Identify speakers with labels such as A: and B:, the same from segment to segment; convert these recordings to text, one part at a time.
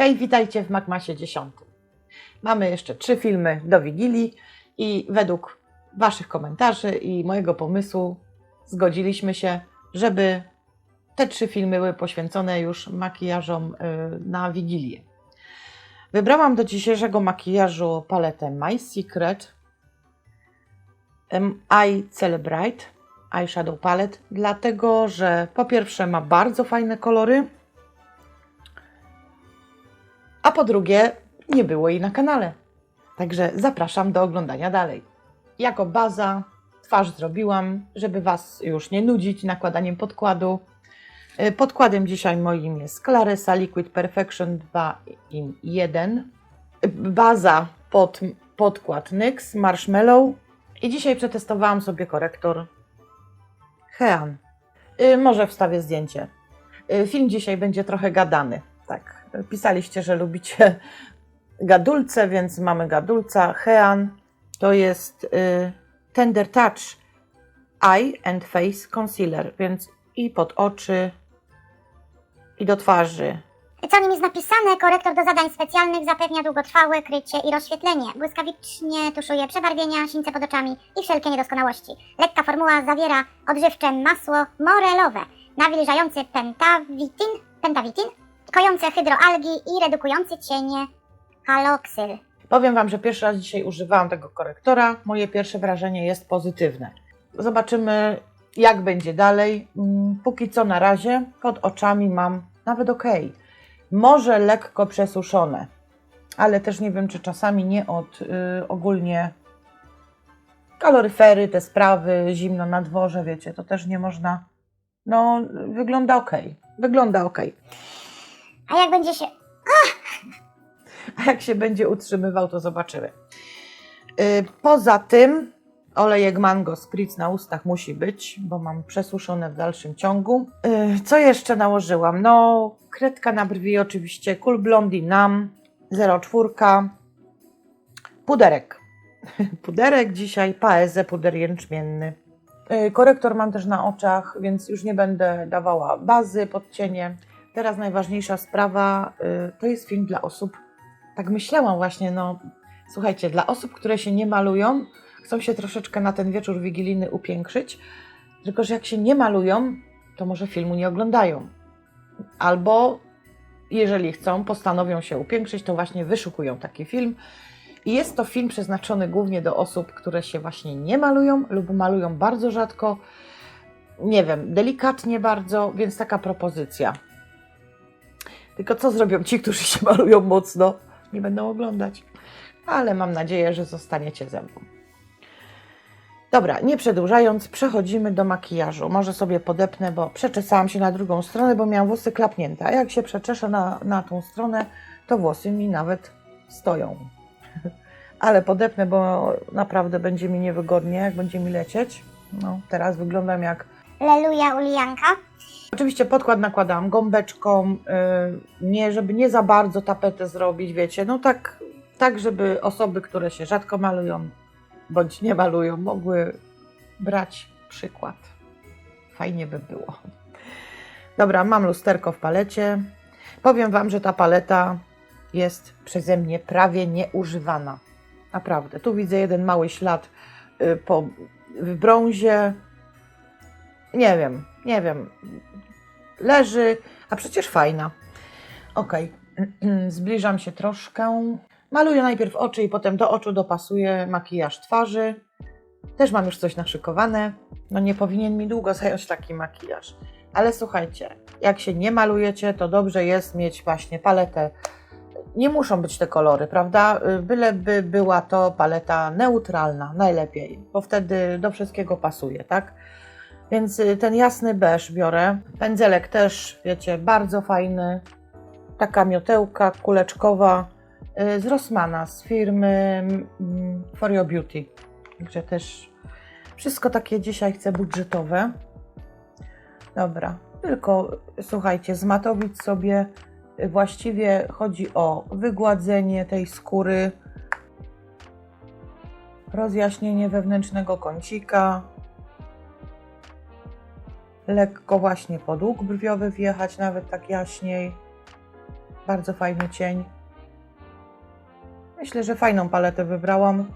A: Hej, witajcie w Magmasie 10. Mamy jeszcze trzy filmy do Wigilii i według Waszych komentarzy i mojego pomysłu zgodziliśmy się, żeby te trzy filmy były poświęcone już makijażom y, na Wigilię. Wybrałam do dzisiejszego makijażu paletę My Secret Eye Celebrate Eyeshadow Palette, dlatego że po pierwsze ma bardzo fajne kolory, a po drugie nie było jej na kanale. Także zapraszam do oglądania dalej. Jako baza twarz zrobiłam, żeby Was już nie nudzić nakładaniem podkładu. Y, Podkładem dzisiaj moim jest Claresa Liquid Perfection 2 in 1. Y, Baza pod podkład NYX Marshmallow. I dzisiaj przetestowałam sobie korektor Hean. Y, Może wstawię zdjęcie. Film dzisiaj będzie trochę gadany. Tak, pisaliście, że lubicie gadulce, więc mamy gadulca. Hean to jest y, Tender Touch Eye and Face Concealer, więc i pod oczy, i do twarzy.
B: Co nim jest napisane? Korektor do zadań specjalnych zapewnia długotrwałe krycie i rozświetlenie. Błyskawicznie tuszuje przebarwienia, sińce pod oczami i wszelkie niedoskonałości. Lekka formuła zawiera odżywcze masło morelowe, nawilżający pentawitin, pentawitin, kojące hydroalgi i redukujący cienie haloksyl.
A: Powiem Wam, że pierwszy raz dzisiaj używałam tego korektora. Moje pierwsze wrażenie jest pozytywne. Zobaczymy, jak będzie dalej. Mm, Póki co na razie pod oczami mam nawet ok. Może lekko przesuszone, ale też nie wiem, czy czasami nie od y, ogólnie kaloryfery, te sprawy, zimno na dworze, wiecie, to też nie można. No, wygląda ok. Wygląda ok.
B: A jak będzie się...
A: A jak się będzie utrzymywał, to zobaczymy. Yy, Poza tym olejek mango spritz na ustach musi być, bo mam przesuszone w dalszym ciągu. Yy, Co jeszcze nałożyłam? No, kredka na brwi oczywiście, Cool Blondie Nam 04, puderek. Puderek dzisiaj, Paeze, puder jęczmienny. Yy, Korektor mam też na oczach, więc już nie będę dawała bazy pod cienie. Teraz najważniejsza sprawa yy, to jest film dla osób, tak myślałam właśnie, no słuchajcie, dla osób, które się nie malują, chcą się troszeczkę na ten wieczór wigilijny upiększyć, tylko że jak się nie malują, to może filmu nie oglądają. Albo jeżeli chcą, postanowią się upiększyć, to właśnie wyszukują taki film. I jest to film przeznaczony głównie do osób, które się właśnie nie malują lub malują bardzo rzadko, nie wiem, delikatnie bardzo, więc taka propozycja. Tylko co zrobią ci, którzy się malują mocno? Nie będą oglądać. Ale mam nadzieję, że zostaniecie ze mną. Dobra, nie przedłużając, przechodzimy do makijażu. Może sobie podepnę, bo przeczesałam się na drugą stronę, bo miałam włosy klapnięte. A jak się przeczeszę na, na tą stronę, to włosy mi nawet stoją. Ale podepnę, bo naprawdę będzie mi niewygodnie, jak będzie mi lecieć. No, teraz wyglądam jak
B: Leluja Ulianka.
A: Oczywiście podkład nakładałam gąbeczką, yy, nie, żeby nie za bardzo tapetę zrobić, wiecie, no tak, tak, żeby osoby, które się rzadko malują bądź nie malują, mogły brać przykład. Fajnie by było. Dobra, mam lusterko w palecie. Powiem Wam, że ta paleta jest przeze mnie prawie nieużywana. Naprawdę. Tu widzę jeden mały ślad y, po, w brązie. Nie wiem, nie wiem. Leży, a przecież fajna. Ok, zbliżam się troszkę. Maluję najpierw oczy i potem do oczu dopasuję makijaż twarzy. Też mam już coś naszykowane. No nie powinien mi długo zająć taki makijaż. Ale słuchajcie, jak się nie malujecie, to dobrze jest mieć właśnie paletę. Nie muszą być te kolory, prawda? Byleby była to paleta neutralna, najlepiej, bo wtedy do wszystkiego pasuje, tak? Więc y, ten jasny beż biorę. Pędzelek też, wiecie, bardzo fajny. Taka miotełka kuleczkowa y, z Rossmana, z firmy mm, For Your Beauty. Także też wszystko takie dzisiaj chcę budżetowe. Dobra, tylko słuchajcie, zmatowić sobie y, właściwie chodzi o wygładzenie tej skóry, rozjaśnienie wewnętrznego kącika, lekko właśnie pod łuk brwiowy wjechać, nawet tak jaśniej. Bardzo fajny cień. Myślę, że fajną paletę wybrałam.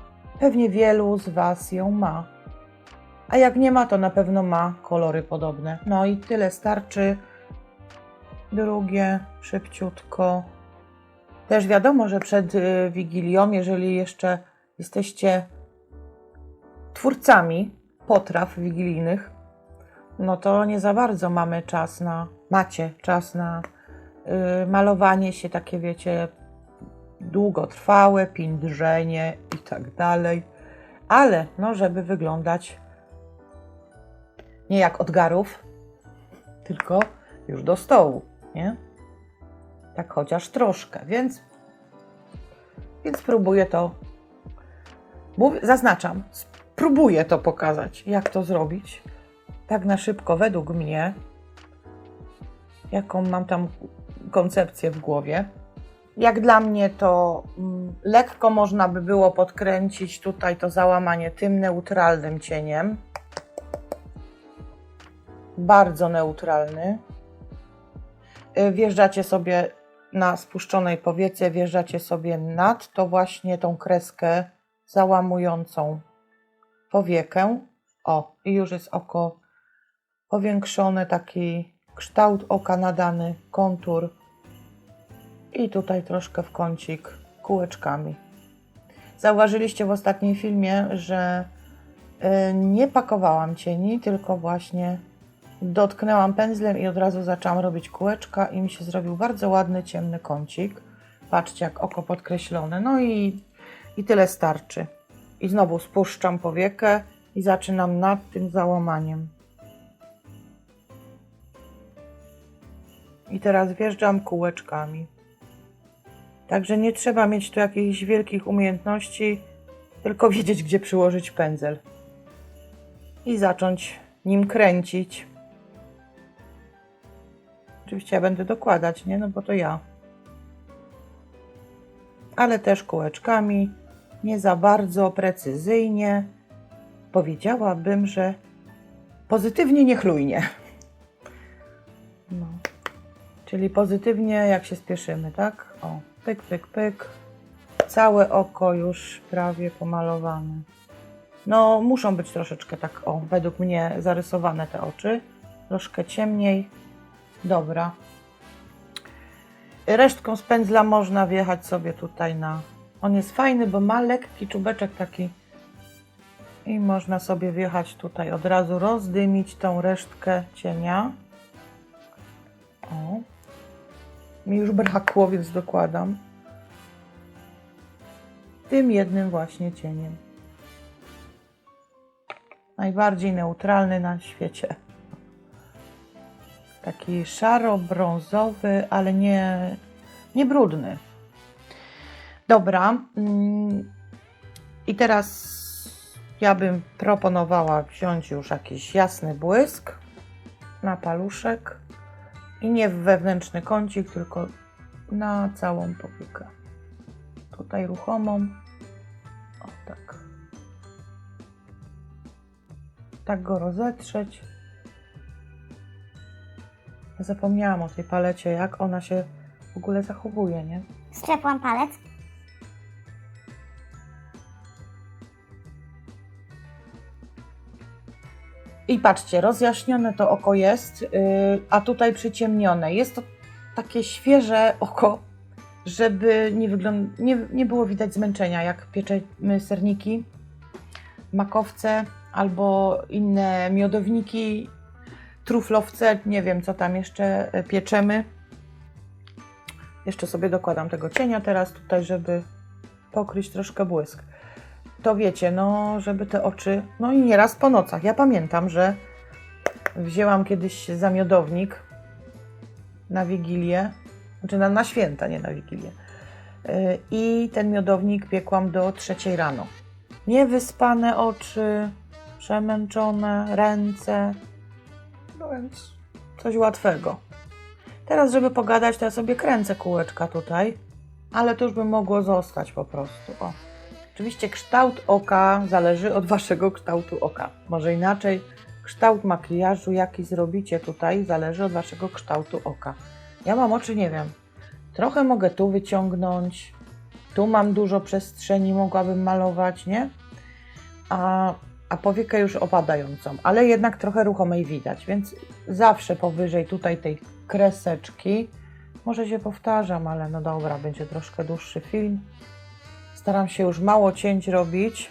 A: Pewnie wielu z Was ją ma. A jak nie ma, to na pewno ma kolory podobne. No i tyle starczy. Drugie, szybciutko. Też wiadomo, że przed y, Wigilią, jeżeli jeszcze jesteście twórcami potraw wigilijnych, no to nie za bardzo mamy czas na, macie czas na y, malowanie się, takie wiecie, długotrwałe, pindrzenie i tak dalej. Ale, no, żeby wyglądać nie jak od garów, tylko już do stołu, nie? Tak chociaż troszkę, więc, więc próbuję to, zaznaczam, spróbuję to pokazać, jak to zrobić. Tak na szybko, według mnie, jaką mam tam koncepcję w głowie. Jak dla mnie to mm, lekko można by było podkręcić tutaj to załamanie tym neutralnym cieniem. Bardzo neutralny. Y, Wjeżdżacie sobie na spuszczonej powiece, wjeżdżacie sobie nad to właśnie tą kreskę załamującą powiekę. O, i już jest oko powiększone, taki kształt oka nadany, kontur. I tutaj troszkę w kącik kółeczkami. Zauważyliście w ostatnim filmie, że y, nie pakowałam cieni, tylko właśnie dotknęłam pędzlem i od razu zaczęłam robić kółeczka i mi się zrobił bardzo ładny, ciemny kącik. Patrzcie, jak oko podkreślone. No i, i tyle starczy. I znowu spuszczam powiekę i zaczynam nad tym załamaniem. I teraz wjeżdżam kółeczkami. Także nie trzeba mieć tu jakichś wielkich umiejętności, tylko wiedzieć, gdzie przyłożyć pędzel. I zacząć nim kręcić. Oczywiście ja będę dokładać, nie? No bo to ja. Ale też kółeczkami, nie za bardzo precyzyjnie. Powiedziałabym, że pozytywnie, niechlujnie. Czyli pozytywnie, jak się spieszymy, tak? O, pyk, pyk, pyk. Całe oko już prawie pomalowane. No, muszą być troszeczkę tak, o, według mnie zarysowane te oczy. Troszkę ciemniej. Dobra. Resztką z pędzla można wjechać sobie tutaj na... On jest fajny, bo ma lekki czubeczek taki. I można sobie wjechać tutaj od razu, rozdymić tą resztkę cienia. O. Mi już brakło, więc dokładam. Tym jednym właśnie cieniem. Najbardziej neutralny na świecie. Taki szaro-brązowy, ale nie, nie brudny. Dobra. mm, I teraz ja bym proponowała wziąć już jakiś jasny błysk na paluszek. I nie w wewnętrzny kącik, tylko na całą powiekę. Tutaj ruchomą. O tak. Tak go rozetrzeć. Zapomniałam o tej palecie, jak ona się w ogóle zachowuje, nie?
B: Strzepłam palec.
A: I patrzcie, rozjaśnione to oko jest, yy, a tutaj przyciemnione. Jest to takie świeże oko, żeby nie, wygląd- nie, nie było widać zmęczenia, jak pieczemy serniki, makowce albo inne miodowniki, truflowce, nie wiem co tam jeszcze e, pieczemy. Jeszcze sobie dokładam tego cienia teraz tutaj, żeby pokryć troszkę błysk to wiecie, no, żeby te oczy, no i nieraz po nocach. Ja pamiętam, że wzięłam kiedyś zamiodownik na Wigilię, znaczy na, na święta, nie na Wigilię. Yy, I ten miodownik piekłam do trzeciej rano. Niewyspane oczy, przemęczone ręce, no więc coś łatwego. Teraz, żeby pogadać, to ja sobie kręcę kółeczka tutaj, ale to już by mogło zostać po prostu. O. Oczywiście kształt oka zależy od waszego kształtu oka. Może inaczej, kształt makijażu, jaki zrobicie tutaj, zależy od waszego kształtu oka. Ja mam oczy, nie wiem, Trochę mogę tu wyciągnąć. Tu mam dużo przestrzeni, mogłabym malować, nie? A, a powiekę już opadającą, ale jednak trochę ruchomej widać, więc zawsze powyżej tutaj tej kreseczki. Może się powtarzam, ale no dobra, będzie troszkę dłuższy film. Staram się już mało cięć robić.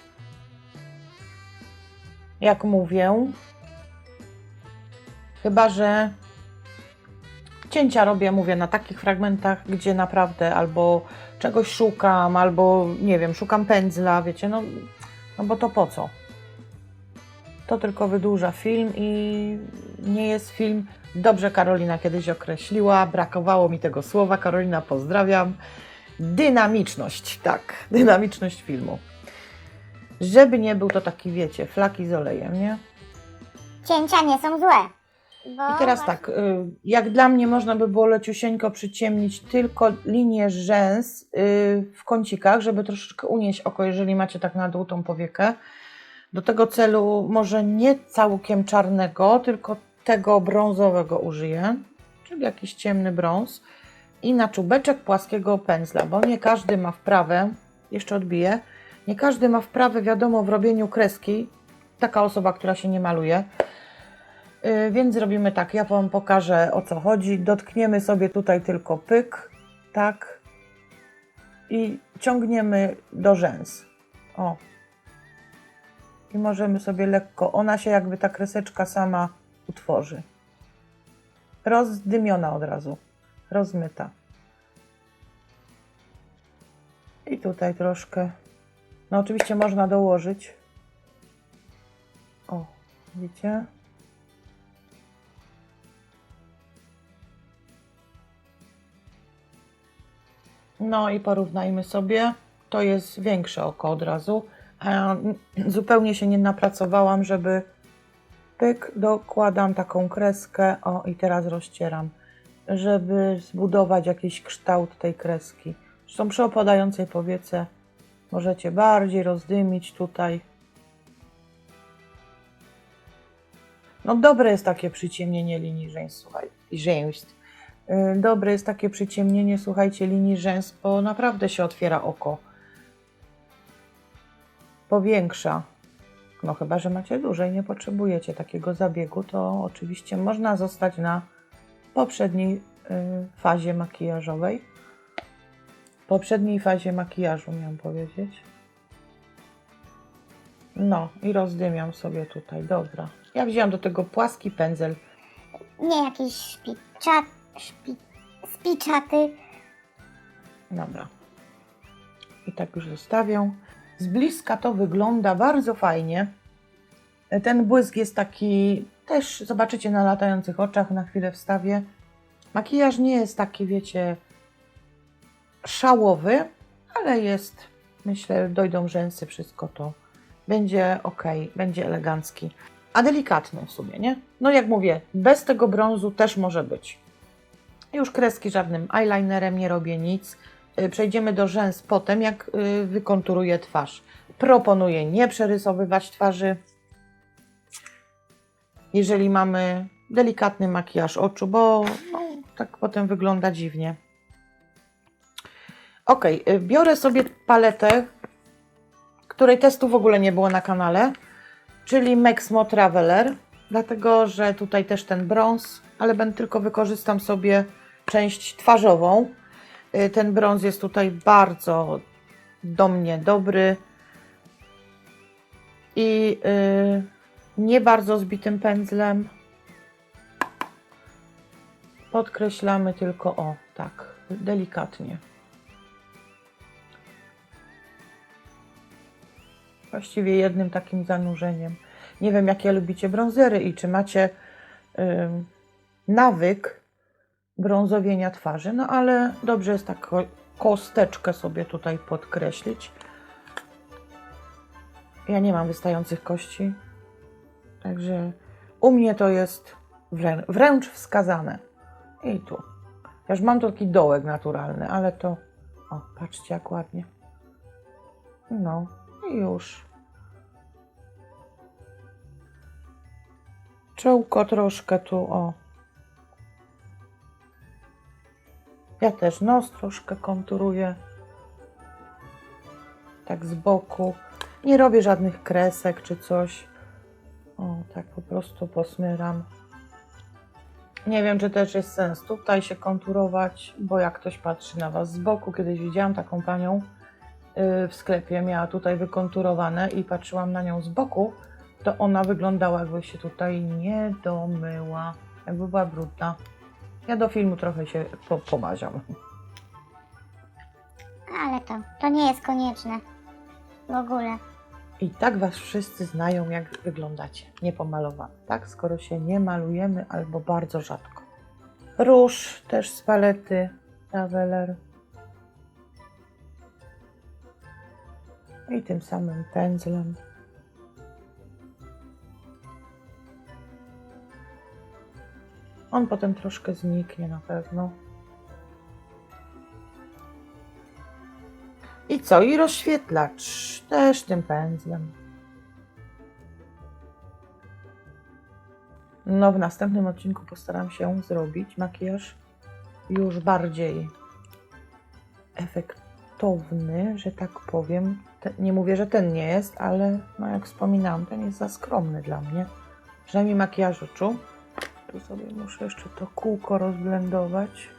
A: Jak mówię. Chyba, że cięcia robię, mówię, na takich fragmentach, gdzie naprawdę albo czegoś szukam, albo nie wiem, szukam pędzla, wiecie, no, no bo to po co? To tylko wydłuża film i nie jest film. Dobrze Karolina kiedyś określiła, brakowało mi tego słowa. Karolina, pozdrawiam. Dynamiczność, tak, dynamiczność filmu. Żeby nie był to taki, wiecie, flaki z olejem, nie?
B: Cięcia nie są złe.
A: I teraz tak, y, jak dla mnie można by było leciusieńko przyciemnić tylko linię rzęs y, w kącikach, żeby troszeczkę unieść oko, jeżeli macie tak na dół tą powiekę. Do tego celu może nie całkiem czarnego, tylko tego brązowego użyję, czyli jakiś ciemny brąz. I na czubeczek płaskiego pędzla, bo nie każdy ma wprawę, jeszcze odbiję, nie każdy ma wprawę, wiadomo, w robieniu kreski. Taka osoba, która się nie maluje. Yy, Więc zrobimy tak, ja Wam pokażę o co chodzi. Dotkniemy sobie tutaj tylko pyk, tak. I ciągniemy do rzęs. O. I możemy sobie lekko, ona się jakby ta kreseczka sama utworzy. Rozdymiona od razu, rozmyta. I tutaj troszkę. No oczywiście można dołożyć. O, widzicie? No i porównajmy sobie. To jest większe oko od razu. Zupełnie się nie napracowałam, żeby pyk, dokładam taką kreskę. O, i teraz rozcieram, żeby zbudować jakiś kształt tej kreski. Zresztą przy opadającej powiece możecie bardziej rozdymić tutaj. No dobre jest takie przyciemnienie linii rzęs, słuchaj, rzęs. Y, Dobre jest takie przyciemnienie, słuchajcie, linii rzęs, bo naprawdę się otwiera oko. Powiększa. No chyba, że macie dłużej, nie potrzebujecie takiego zabiegu, to oczywiście można zostać na poprzedniej y, fazie makijażowej. Poprzedniej fazie makijażu miałam powiedzieć. No i rozdymiam sobie tutaj, dobra. Ja wzięłam do tego płaski pędzel.
B: nie jakiś szpiczat, szpi, spiczaty.
A: Dobra. I tak już zostawię. Z bliska to wygląda bardzo fajnie. Ten błysk jest taki, też zobaczycie na latających oczach, na chwilę wstawię. Makijaż nie jest taki, wiecie, szałowy, ale jest, myślę, dojdą rzęsy, wszystko to będzie ok, będzie elegancki. A delikatny w sumie, nie? No jak mówię, bez tego brązu też może być. Już kreski żadnym eyelinerem nie robię nic. Y, Przejdziemy do rzęs potem, jak y, wykonturuję twarz. Proponuję nie przerysowywać twarzy. Jeżeli mamy delikatny makijaż oczu, bo no, tak potem wygląda dziwnie. Ok, biorę sobie paletę, której testu w ogóle nie było na kanale, czyli Mexmo Traveler, dlatego że tutaj też ten brąz, ale będę tylko wykorzystam sobie część twarzową. Y, Ten brąz jest tutaj bardzo do mnie dobry i y, nie bardzo zbitym pędzlem. Podkreślamy tylko o, tak, delikatnie. Właściwie jednym takim zanurzeniem. Nie wiem, jakie lubicie brązery i czy macie ym, nawyk brązowienia twarzy, no ale dobrze jest tak ko- kosteczkę sobie tutaj podkreślić. Ja nie mam wystających kości, także u mnie to jest wrę- wręcz wskazane. I tu. Ja mam taki dołek naturalny, ale to... O, patrzcie jak ładnie. No i już. Czołko troszkę tu, o. Ja też nos troszkę konturuję. Tak z boku. Nie robię żadnych kresek czy coś. Tak po prostu posmyram. Nie wiem, czy też jest sens tutaj się konturować, bo jak ktoś patrzy na Was z boku, kiedyś widziałam taką panią yy, w sklepie, miała tutaj wykonturowane i patrzyłam na nią z boku, to ona wyglądała jakby się tutaj nie domyła, jakby była brudna. Ja do filmu trochę się po pomaziam.
B: Ale to, to nie jest konieczne. W ogóle.
A: I tak Was wszyscy znają, jak wyglądacie, niepomalowane, tak? Skoro się nie malujemy albo bardzo rzadko. Róż też z palety Traveler. I tym samym pędzlem. On potem troszkę zniknie na pewno. Co? I rozświetlacz też tym pędzlem. No, w następnym odcinku postaram się zrobić makijaż już bardziej efektowny, że tak powiem. Te, nie mówię, że ten nie jest, ale no jak wspominałam, ten jest za skromny dla mnie. Przynajmniej makijażu czu. Tu sobie muszę jeszcze to kółko rozblendować.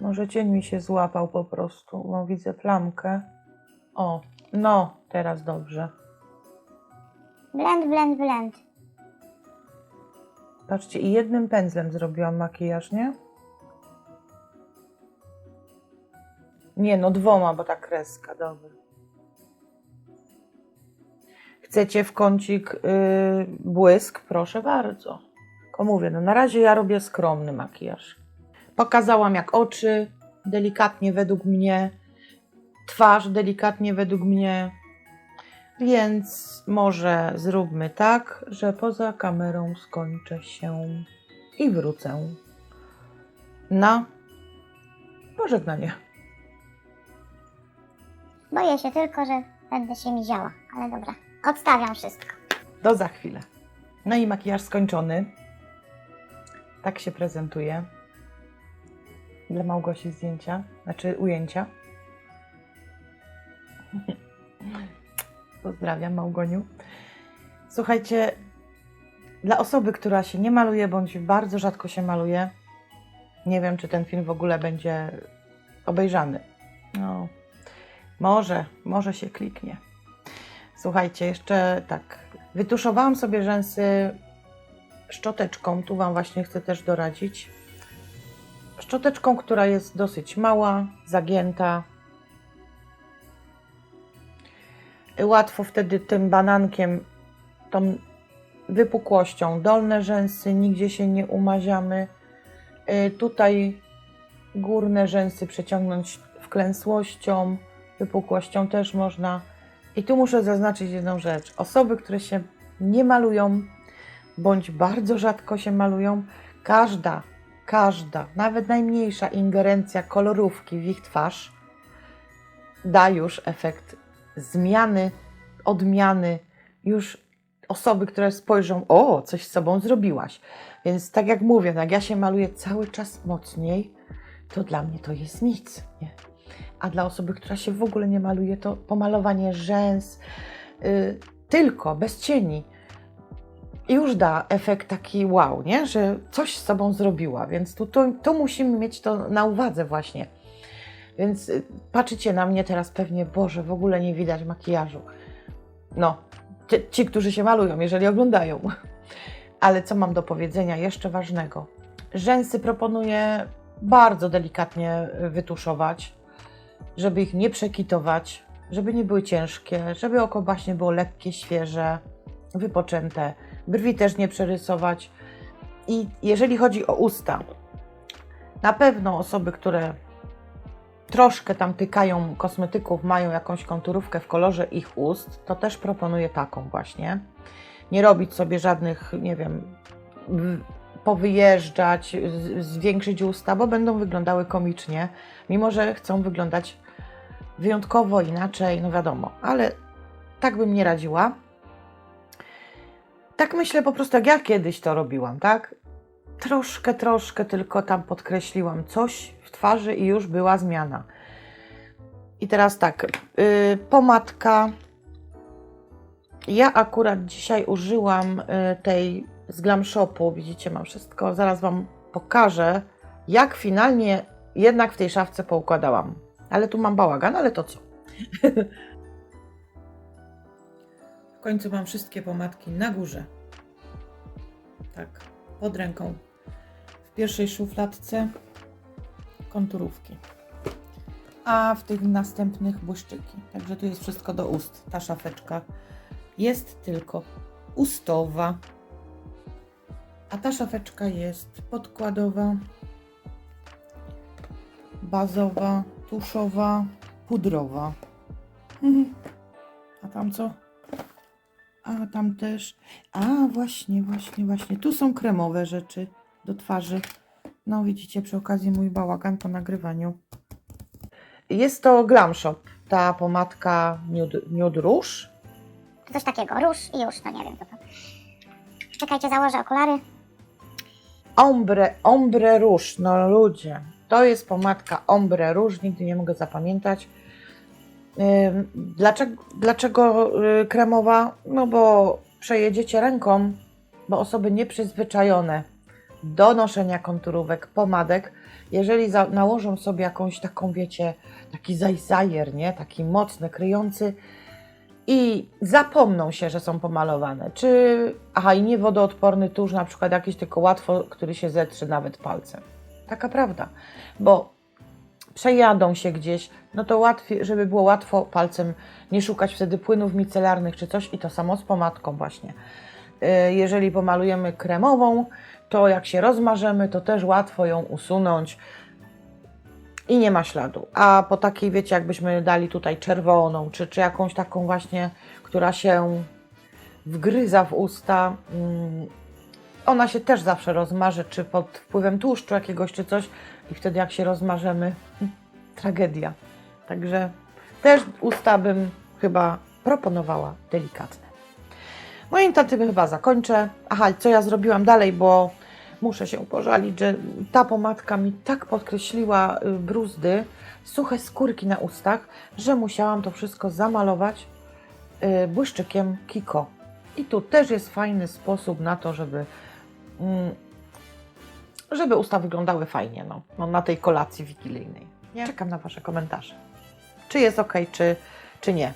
A: Może cień mi się złapał po prostu, bo widzę plamkę. O, no, teraz dobrze.
B: Blend, blend, blend.
A: Patrzcie, i jednym pędzlem zrobiłam makijaż, nie? Nie, no dwoma, bo ta kreska, dobra. Chcecie w kącik yy, błysk? Proszę bardzo. Tylko mówię, no na razie ja robię skromny makijaż. Pokazałam jak oczy, delikatnie według mnie, twarz delikatnie według mnie, więc może zróbmy tak, że poza kamerą skończę się i wrócę na pożegnanie.
B: Boję się tylko, że będę się miziała. Ale dobra. Odstawiam wszystko.
A: Do za chwilę. No i makijaż skończony. Tak się prezentuje. Dla Małgosi zdjęcia, znaczy ujęcia. Pozdrawiam Małgoniu. Słuchajcie, dla osoby, która się nie maluje, bądź bardzo rzadko się maluje, nie wiem, czy ten film w ogóle będzie obejrzany. No, może, może się kliknie. Słuchajcie, jeszcze tak. Wytuszowałam sobie rzęsy szczoteczką. Tu Wam właśnie chcę też doradzić. Szczoteczką, która jest dosyć mała, zagięta. Łatwo wtedy tym banankiem, tą wypukłością dolne rzęsy, nigdzie się nie umaziamy. Y, Tutaj górne rzęsy przeciągnąć wklęsłością, wypukłością też można. I tu muszę zaznaczyć jedną rzecz. Osoby, które się nie malują, bądź bardzo rzadko się malują, każda, każda, nawet najmniejsza ingerencja kolorówki w ich twarz da już efekt zmiany, odmiany, już osoby, które spojrzą, o, coś z sobą zrobiłaś. Więc tak jak mówię, no jak ja się maluję cały czas mocniej, to dla mnie to jest nic. Nie? A dla osoby, która się w ogóle nie maluje, to pomalowanie rzęs y, tylko, bez cieni, już da efekt taki wow, nie? że coś z sobą zrobiła. Więc tu, tu, tu musimy mieć to na uwadze właśnie. Więc y, patrzycie na mnie teraz pewnie, Boże, w ogóle nie widać makijażu. No, ci, ci którzy się malują, jeżeli oglądają. Ale co mam do powiedzenia jeszcze ważnego? Rzęsy proponuję bardzo delikatnie wytuszować, żeby ich nie przekitować, żeby nie były ciężkie, żeby oko właśnie było lekkie, świeże, wypoczęte. Brwi też nie przerysować. I jeżeli chodzi o usta, na pewno osoby, które troszkę tam tykają kosmetyków, mają jakąś konturówkę w kolorze ich ust, to też proponuję taką właśnie. Nie robić sobie żadnych, nie wiem, powyjeżdżać, zwiększyć usta, bo będą wyglądały komicznie, mimo że chcą wyglądać wyjątkowo inaczej, no wiadomo, ale tak bym nie radziła. Tak myślę po prostu, jak ja kiedyś to robiłam, tak? Troszkę, troszkę tylko tam podkreśliłam coś twarzy i już była zmiana. I teraz tak, yy, pomadka. Ja akurat dzisiaj użyłam y, tej z Glam Shopu. Widzicie, mam wszystko. Zaraz Wam pokażę, jak finalnie jednak w tej szafce poukładałam. Ale tu mam bałagan, ale to co? końcu mam wszystkie pomadki na górze. Tak, pod ręką. W pierwszej szufladce konturówki. A w tych następnych błyszczyki. Także tu jest wszystko do ust. Ta szafeczka jest tylko ustowa. A ta szafeczka jest podkładowa, bazowa, tuszowa, pudrowa. A tam co? A tam też. A właśnie, właśnie, właśnie. Tu są kremowe rzeczy do twarzy. No widzicie, przy okazji mój bałagan po nagrywaniu. Jest to Glam Shop. Ta pomadka Nude, nude Rouge.
B: Coś takiego, róż i już, no nie wiem co to. Czekajcie, założę okulary.
A: Ombre, ombre Rouge. No ludzie, to jest pomadka Ombre Rouge. Nigdy nie mogę zapamiętać. Dlaczego, dlaczego y, kremowa? No bo przejedziecie ręką, bo osoby nieprzyzwyczajone do noszenia konturówek, pomadek, jeżeli za, nałożą sobie jakąś taką, wiecie, taki zajzajer, nie? Taki mocny, kryjący i zapomną się, że są pomalowane. Czy, aha, i nie wodoodporny tusz, na przykład jakiś tylko łatwo, który się zetrze nawet palcem. Taka prawda, bo przejadą się gdzieś, no to łatwiej, żeby było łatwo palcem nie szukać wtedy płynów micelarnych czy coś i to samo z pomadką właśnie. Y, Jeżeli pomalujemy kremową, to jak się rozmarzemy, to też łatwo ją usunąć i nie ma śladu. A po takiej, wiecie, jakbyśmy dali tutaj czerwoną, czy, czy jakąś taką właśnie, która się wgryza w usta, mm, ona się też zawsze rozmarzy, czy pod wpływem tłuszczu jakiegoś, czy coś, i wtedy jak się rozmarzemy, tragedia. Także też usta bym chyba proponowała delikatne. Moim taty chyba zakończę. Aha, co ja zrobiłam dalej, bo muszę się pożalić, że ta pomadka mi tak podkreśliła y, bruzdy, suche skórki na ustach, że musiałam to wszystko zamalować y, błyszczykiem Kiko. I tu też jest fajny sposób na to, żeby, mm, żeby usta wyglądały fajnie no, no, na tej kolacji wigilijnej. Nie? Czekam na Wasze komentarze. Czy jest ok, czy, czy nie.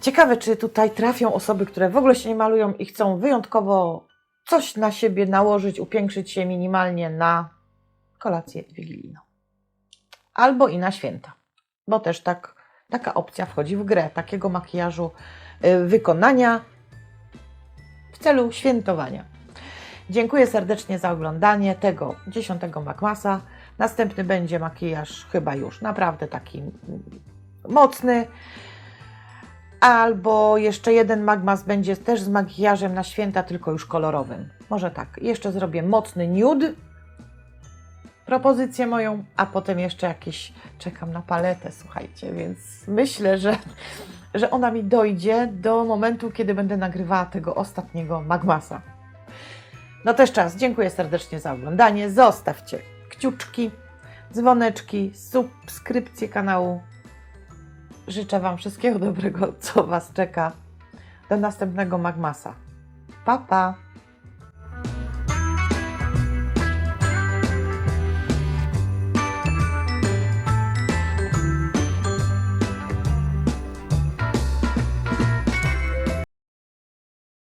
A: Ciekawe, czy tutaj trafią osoby, które w ogóle się nie malują i chcą wyjątkowo coś na siebie nałożyć, upiększyć się minimalnie na kolację wigilijną. Albo i na święta, bo też tak, taka opcja wchodzi w grę, takiego makijażu y, wykonania w celu świętowania. Dziękuję serdecznie za oglądanie tego 10 Magmasa. Następny będzie makijaż chyba już naprawdę taki mocny. Albo jeszcze jeden magmas będzie też z makijażem na święta, tylko już kolorowym. Może tak. Jeszcze zrobię mocny nude. Propozycję moją, a potem jeszcze jakieś. Czekam na paletę, słuchajcie, więc myślę, że, że ona mi dojdzie do momentu, kiedy będę nagrywała tego ostatniego magmasa. No też czas. Dziękuję serdecznie za oglądanie. Zostawcie kciuczki, dzwoneczki, subskrypcję kanału. Życzę Wam wszystkiego dobrego, co Was czeka. Do następnego Magmasa. Pa, pa!